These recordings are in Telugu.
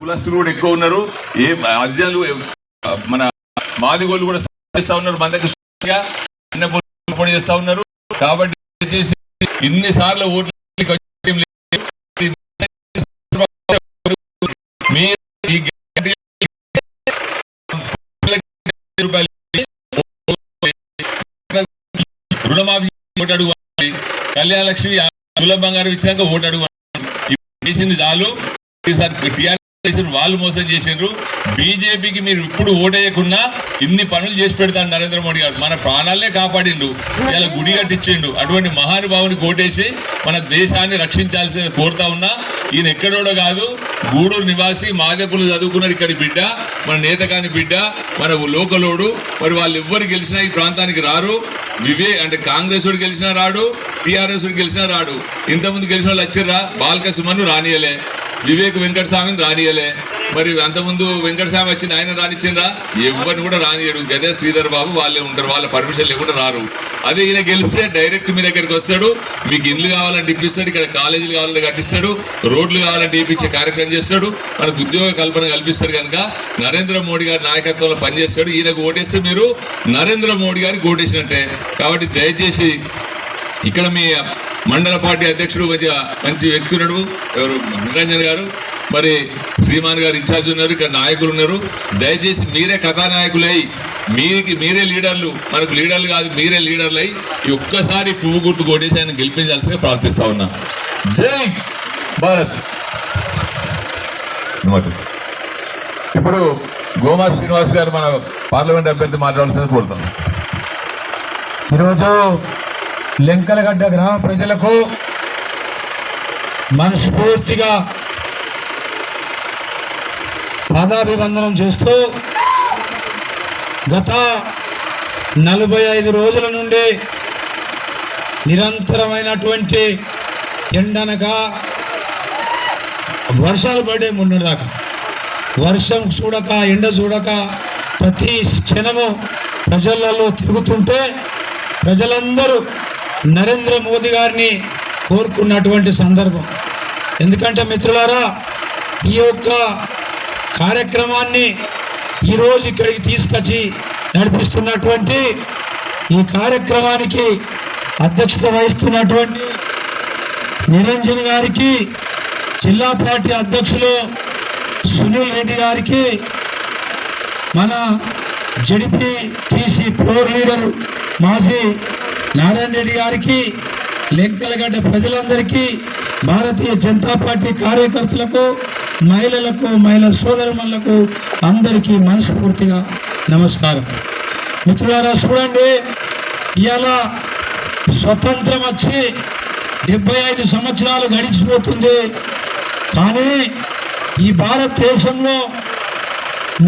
కులస్తులు కూడా ఎక్కువ ఉన్నారు. ఏ అర్జునులు మన మాదిగోళ్ళు కూడా చేస్తా ఉన్నారు. మన దగ్గర చేస్తా ఉన్నారు. కాబట్టి దయచేసి ఇన్ని సార్లు ఓట్లు రుణమాఫీ ఓటు అడుగు కళ్యాణ లక్ష్మి తులం బంగారం ఇచ్చినాక ఓటు అడుగు చేసింది చాలు. ఈసారి టీఆర్ఎస్ వాళ్ళు మోసం చేసిండ్రు. బీజేపీకి మీరు ఇప్పుడు ఓటేయకున్నా ఇన్ని పనులు చేసి పెడతాడు నరేంద్ర మోడీ గారు. మన ప్రాణాలనే కాపాడిండు. ఇలా గుడి కట్టించిండు. అటువంటి మహానుభావుని కోటేసి మన దేశాన్ని రక్షించాల్సి కోరుతా ఉన్నా. ఈయన ఎక్కడోడో కాదు. గూడూరు నివాసి మాదేపులు చదువుకున్నారు ఇక్కడి బిడ్డ. మన నేతకాని బిడ్డ మన లోకలోడు. మరి వాళ్ళు ఎవ్వరు గెలిచినా ఈ ప్రాంతానికి రారు. వివే అంటే కాంగ్రెస్ వాడు గెలిచినా రాడు టీఆర్ఎస్ వాడు గెలిచినా రాడు. ఇంతకుముందు గెలిచిన వాళ్ళు వచ్చిర్రా? బాలక సుమన్ రానియలే. వివేక్ వెంకటస్వామిని రానియలే. మరి అంతకుముందు వెంకటస్వామి వచ్చి ఆయన రానిచ్చిండ్రా? ఎవరిని కూడా రానియడు. గదే శ్రీధర్ బాబు వాళ్ళే ఉంటారు. వాళ్ళ పర్మిషన్ లేకుండా రారు. అదే ఈయన గెలిస్తే డైరెక్ట్ మీ దగ్గరికి వస్తాడు. మీకు ఇల్లు కావాలంటే ఇప్పిస్తాడు ఇక్కడ కాలేజీలు కావాలంటే కట్టిస్తాడు. రోడ్లు కావాలంటే ఇప్పించే కార్యక్రమం చేస్తాడు. మనకు ఉద్యోగ కల్పన కల్పిస్తాడు కనుక నరేంద్ర మోడీ గారి నాయకత్వంలో పనిచేస్తాడు. ఈయనకు ఓటేస్తే మీరు నరేంద్ర మోడీ గారికి ఓటేసినట్టే. కాబట్టి దయచేసి ఇక్కడ మీ మండల పార్టీ అధ్యక్షుడు మధ్య మంచి వ్యక్తి ఉన్నాడు. ఎవరు? నిరంజన్ గారు. మరి శ్రీమాన్ గారు ఇన్ఛార్జ్ ఉన్నారు ఇక్కడ నాయకులు ఉన్నారు. దయచేసి మీరే కథానాయకులై మీకు మీరే లీడర్లు. మనకు లీడర్లు కాదు మీరే లీడర్లు అయి ఈ ఒక్కసారి పువ్వు గుర్తు కొట్టేసి ఆయన గెలిపించాల్సిందిగా ప్రార్థిస్తా ఉన్నా. జై భారత్. ఇప్పుడు గోమా శ్రీనివాస్ గారు మన పార్లమెంట్ అభ్యర్థి మాట్లాడాల్సింది కోరుతాం ఈరోజు లెంకలగడ్డ గ్రామ ప్రజలకు మనస్ఫూర్తిగా పాదాభివందనం చేస్తూ గత నలభై ఐదు రోజుల నుండి నిరంతరమైనటువంటి ఎండనగా వర్షాలు పడే మొన్నటిదాకా. వర్షం చూడక ఎండ చూడక ప్రతి క్షణము ప్రజలలో తిరుగుతుంటే ప్రజలందరూ నరేంద్ర మోదీ గారిని కోరుకున్నటువంటి సందర్భం. ఎందుకంటే మిత్రులారా ఈ యొక్క కార్యక్రమాన్ని ఈరోజు ఇక్కడికి తీసుకొచ్చి నడిపిస్తున్నటువంటి ఈ కార్యక్రమానికి అధ్యక్షత వహిస్తున్నటువంటి నిరంజన్ గారికి జిల్లా పార్టీ అధ్యక్షులు సునీల్ రెడ్డి గారికి మన జడిపి టీసీ ఫ్లోర్ లీడర్ మాజీ నారాయణ రెడ్డి గారికి లెంకలగడ్డ ప్రజలందరికీ భారతీయ జనతా పార్టీ కార్యకర్తలకు మహిళలకు మహిళా సోదరులకు అందరికీ మనస్ఫూర్తిగా నమస్కారం. మిత్రులారా చూడండి ఇవాళ స్వతంత్రం వచ్చి డెబ్బై ఐదు సంవత్సరాలు గడిచిపోతుంది. కానీ ఈ భారతదేశంలో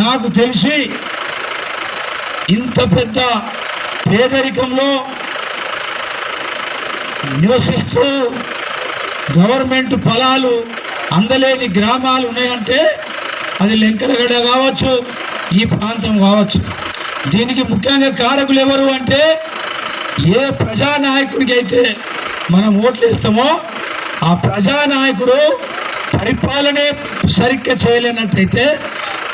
నాకు తెలిసి ఇంత పెద్ద పేదరికంలో నివసిస్తూ గవర్నమెంట్ ఫలాలు అందలేని గ్రామాలు ఉన్నాయంటే అది లెంకలగడ కావచ్చు ఈ ప్రాంతం కావచ్చు. దీనికి ముఖ్యంగా కారకులు ఎవరు అంటే ఏ ప్రజానాయకుడికి అయితే మనం ఓట్లు వేస్తామో ఆ ప్రజానాయకుడు పరిపాలనే సరిగ్గా చేయలేనట్టయితే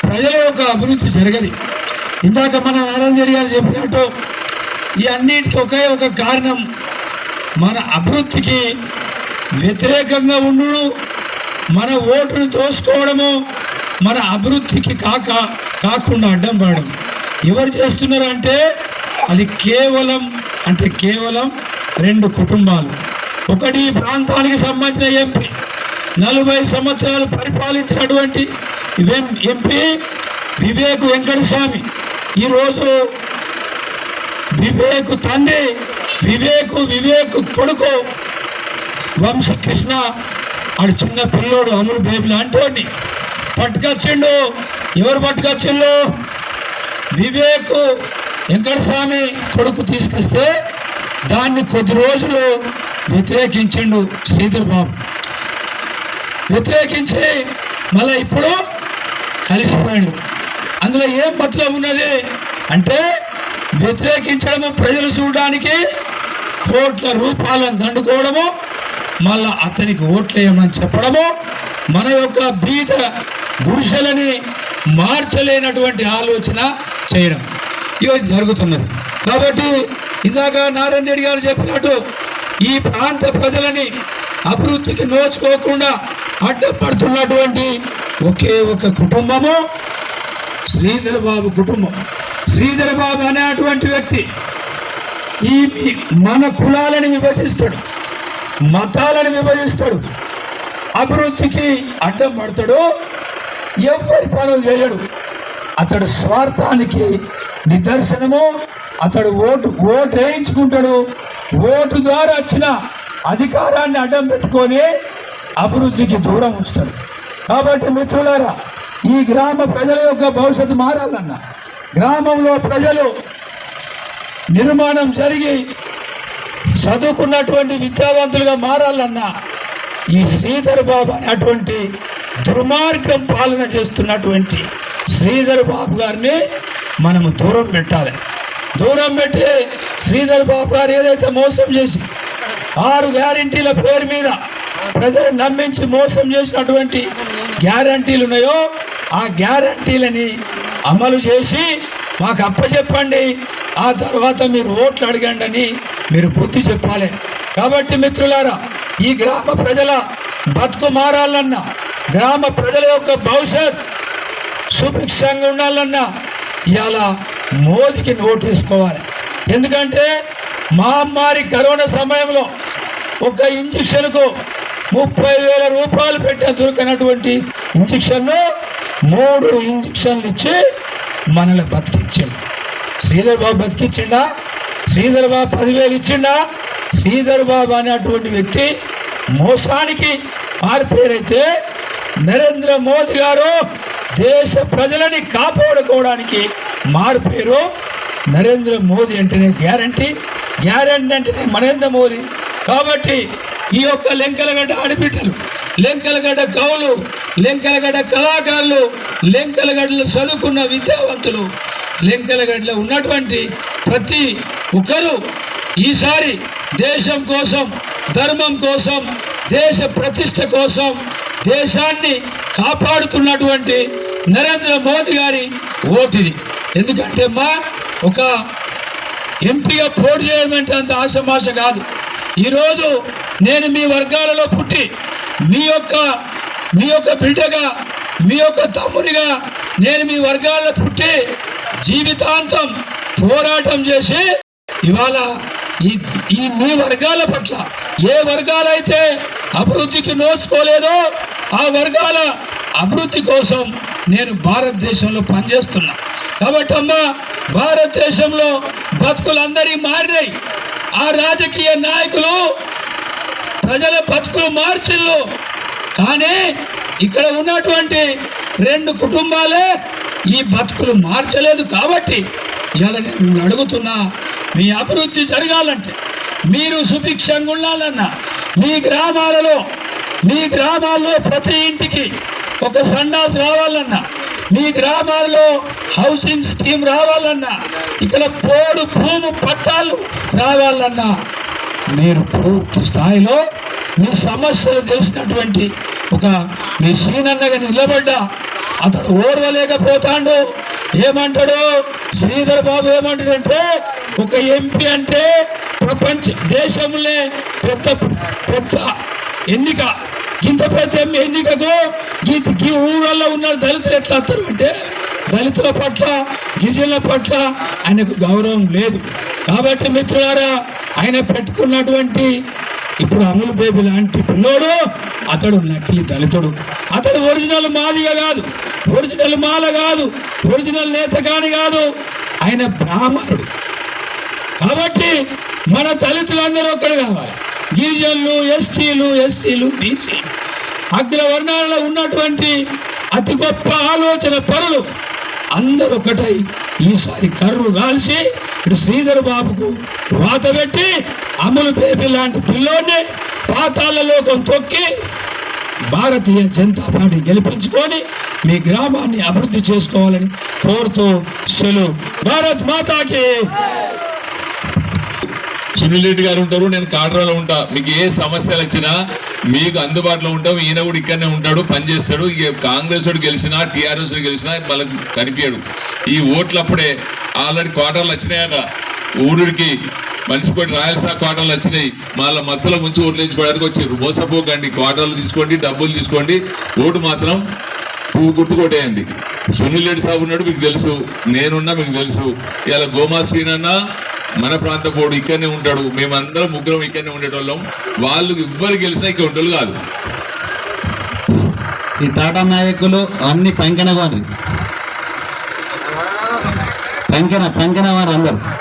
ప్రజల యొక్క అభివృద్ధి జరగదు. ఇందాక మన నారాయణ రెడ్డి గారు చెప్పినట్టు ఈ అన్నిటికీ ఒకే ఒక కారణం మన అభివృద్ధికి వ్యతిరేకంగా ఉండు మన ఓటును దోసుకోవడము మన అభివృద్ధికి కాక కాకుండా అడ్డం పడడం. ఎవరు చేస్తున్నారు అంటే అది కేవలం అంటే కేవలం రెండు కుటుంబాలు. ఒకటి ఈ ప్రాంతానికి సంబంధించిన ఎంపీ. నలభై సంవత్సరాలు పరిపాలించినటువంటి ఎంపీ? వివేక్ వెంకటస్వామి. ఈరోజు వివేక్ తండ్రి వివేకు వివేక్ కొడుకు వంశకృష్ణ ఆడు చిన్న పిల్లోడు అమలు బేబీ లాంటివాడిని పట్టుకొచ్చిండు. ఎవరు పట్టుకొచ్చిండు? వివేక్ వెంకటస్వామి కొడుకు తీసుకొస్తే దాన్ని కొద్ది రోజులు వ్యతిరేకించిండు శ్రీధర్ బాబు వ్యతిరేకించి మళ్ళీ ఇప్పుడు కలిసిపోయిండు. అందులో ఏం మతలం ఉన్నది? అంటే వ్యతిరేకించడము ప్రజలు చూడడానికి కోట్ల రూపాయలను దండుకోవడము మళ్ళా అతనికి ఓట్లేయమని చెప్పడము మన యొక్క బీద గుడిసెలని మార్చలేనటువంటి ఆలోచన చేయడం. ఇది జరుగుతున్నది. కాబట్టి ఇందాక నారాయణ రెడ్డి గారు చెప్పినట్టు ఈ ప్రాంత ప్రజలని అభివృద్ధికి నోచుకోకుండా అడ్డపడుతున్నటువంటి ఒకే ఒక కుటుంబము శ్రీధరబాబు కుటుంబం. శ్రీధరబాబు అనేటువంటి వ్యక్తి ఈ మన కులాలను విభజిస్తాడు మతాలను విభజిస్తాడు అభివృద్ధికి అడ్డం పడతాడు ఎవరి పనులు చేయడు. అతడు స్వార్థానికి నిదర్శనము అతడు ఓటు ఓటు వేయించుకుంటాడు. ఓటు ద్వారా వచ్చిన అధికారాన్ని అడ్డం పెట్టుకొని అభివృద్ధికి దూరం ఉంచుతాడు. కాబట్టి మిత్రులారా ఈ గ్రామ ప్రజల యొక్క భవిష్యత్తు మారాలన్న గ్రామంలో ప్రజలు నిర్మాణం జరిగి చదువుకున్నటువంటి విద్యావంతులుగా మారాలన్నా ఈ శ్రీధర్ బాబు అనేటువంటి దుర్మార్గం పాలన చేస్తున్నటువంటి శ్రీధర్ బాబు గారిని మనము దూరం పెట్టాలి. దూరం పెట్టి శ్రీధర్ బాబు గారు ఏదైతే మోసం చేసి ఆరు గ్యారంటీల పేరు మీద ప్రజలు నమ్మించి మోసం చేసినటువంటి గ్యారంటీలు ఉన్నాయో ఆ గ్యారంటీలని అమలు చేసి మాకు అప్పచెప్పండి. ఆ తర్వాత మీరు ఓట్లు అడగండి అని మీరు బుద్ధి చెప్పాలి. కాబట్టి మిత్రులారా ఈ గ్రామ ప్రజల బతుకు మారాలన్నా గ్రామ ప్రజల యొక్క భవిష్యత్ సుభిక్షంగా ఉండాలన్నా ఇవాళ మోదీకి నోటీసుకోవాలి ఎందుకంటే మహమ్మారి కరోనా సమయంలో ఒక ఇంజక్షన్కు ముప్పై వేల రూపాయలు పెట్టిన దొరికినటువంటి ఇంజక్షన్ను మూడు ఇంజక్షన్లు ఇచ్చి మనల్ని బతికించాడు శ్రీధర్ బాబు బతికిచ్చిండా? శ్రీధర్ బాబు పదివేలు ఇచ్చిండా? శ్రీధర్ బాబు అనేటువంటి వ్యక్తి మోసానికి మారిపోయారైతే నరేంద్ర మోదీ గారు దేశ ప్రజలని కాపాడుకోవడానికి మారిపోయారు నరేంద్ర మోదీ అంటేనే గ్యారంటీ. గ్యారంటీ అంటేనే నరేంద్ర మోదీ. కాబట్టి ఈ యొక్క లెంకలగడ్డ ఆడబిడ్డలు లెంకలగడ్డ కవులు లెంకలగడ్డ కళాకారులు లెంకలగడ్డలు చదువుకున్న విద్యావంతులు లింకలగడ్డలో ఉన్నటువంటి ప్రతి ఒక్కరూ ఈసారి దేశం కోసం ధర్మం కోసం దేశ ప్రతిష్ట కోసం దేశాన్ని కాపాడుతున్నటువంటి నరేంద్ర మోదీ గారి ఓటిది. ఎందుకంటే మా ఒక ఎంపీగా పోటీ చేయడం అంటే అంత ఆశమాష కాదు. ఈరోజు నేను మీ వర్గాలలో పుట్టి మీ యొక్క మీ యొక్క బిడ్డగా మీ యొక్క తమ్ముడిగా నేను మీ వర్గాల్లో పుట్టి జీవితాంతం పోరాటం చేసి ఇవాళ ఈ ఈ మీ వర్గాల పట్ల ఏ వర్గాలైతే అభివృద్ధికి నోచుకోలేదో ఆ వర్గాల అభివృద్ధి కోసం నేను భారతదేశంలో పనిచేస్తున్నా. కాబట్టి అమ్మా భారతదేశంలో బతుకులందరి మారినాయి. ఆ రాజకీయ నాయకులు ప్రజల బతుకులు మార్చిల్లు కానీ ఇక్కడ ఉన్నటువంటి రెండు కుటుంబాలే ఈ బతుకులు మార్చలేదు కాబట్టి ఇలా నేను అడుగుతున్నా మీ అభివృద్ధి జరగాలంటే మీరు సుభిక్షంగా ఉండాలన్నా మీ గ్రామాలలో మీ గ్రామాల్లో ప్రతి ఇంటికి ఒక సండాస్ రావాలన్నా మీ గ్రామాల్లో హౌసింగ్ స్కీమ్ రావాలన్నా ఇక్కడ పోడు భూము పట్టాలు రావాలన్నా మీరు పూర్తి స్థాయిలో మీ సమస్యలు తెలిసినటువంటి ఒక మీ సీనన్నగా నిలబడ్డా అతడు ఓర్వలేకపోతాడు. ఏమంటాడు? శ్రీధర్ బాబు ఏమంటాడంటే ఒక ఎంపీ అంటే ప్రపంచ దేశంలో పెద్ద పెద్ద ఎన్నిక. ఇంత పెద్ద ఎన్నికకు ఈ ఊళ్ళల్లో ఉన్న దళితులు ఎట్లా వస్తారు అంటే దళితుల పట్ల గిరిజనుల పట్ల ఆయనకు గౌరవం లేదు. కాబట్టి మిత్రులారా ఆయన పెట్టుకున్నటువంటి ఇప్పుడు అమలు బేబీ లాంటి పిల్లోడు అతడు నకిలీ దళితుడు. అతడు ఒరిజినల్ మాదిగా కాదు. ఒరిజినల్ మాల కాదు ఒరిజినల్ నేత కాని కాదు ఆయన బ్రాహ్మణుడు. కాబట్టి మన దళితులందరూ ఒక్కడు కావాలి. గిరిజనులు ఎస్టీలు ఎస్సీలు బీసీలు. అగ్రవర్ణాలలో ఉన్నటువంటి అతి గొప్ప ఆలోచన పరులు అందరూ ఒకటై ఈసారి కర్రు కాల్చి ఇటు శ్రీధర్ బాబుకు వాత పెట్టి అమలు బేబీ లాంటి పిల్లోడిని పాతాల లోకం తొక్కి భారతీయ జనతా పార్టీ గెలిపించుకొని మీ గ్రామాన్ని అభివృద్ధి చేసుకోవాలని కోరుతూ సెలవు. భారత్ మాతాకి. సునీల్ రెడ్డి గారు ఉంటారు నేను కాట్రాలో ఉంటా. మీకు ఏ సమస్యలు వచ్చినా మీకు అందుబాటులో ఉంటాం. ఈయన కూడా ఇక్కడనే ఉంటాడు పనిచేస్తాడు ఇక కాంగ్రెస్ వాడు గెలిచినా టీఆర్ఎస్ గెలిచినా వాళ్ళకి కనిపించాడు. ఈ ఓట్లు అప్పుడే ఆల్రెడీ క్వార్టర్లు వచ్చినాయట. ఊరికి మనిషి కొన్ని రాయలసీమ క్వార్టర్లు వచ్చినాయి. మళ్ళీ మత్తులో ముంచి ఓట్లు వేయించుకోవడానికి వచ్చారు మోసపోకండి. క్వార్టర్లు తీసుకోండి డబ్బులు తీసుకోండి. ఓటు మాత్రం పువ్వు గుర్తు కొట్టేయండి సునీల్ రెడ్డి సాబు ఉన్నాడు మీకు తెలుసు. నేనున్నా మీకు తెలుసు. ఇలా గోమా శ్రీనన్న మన ప్రాంత బోర్డు ఇక్కడనే ఉంటాడు. మేమందరం ముగ్గురం ఇక్కడనే ఉండేటోళ్ళం. వాళ్ళు ఎవ్వరు గెలిచినా ఇక్కడ ఉండలు కాదు. ఈ టాటా నాయకులు అన్ని పెంకెన వారి. పెంకెన పెంకెన వారు అందరు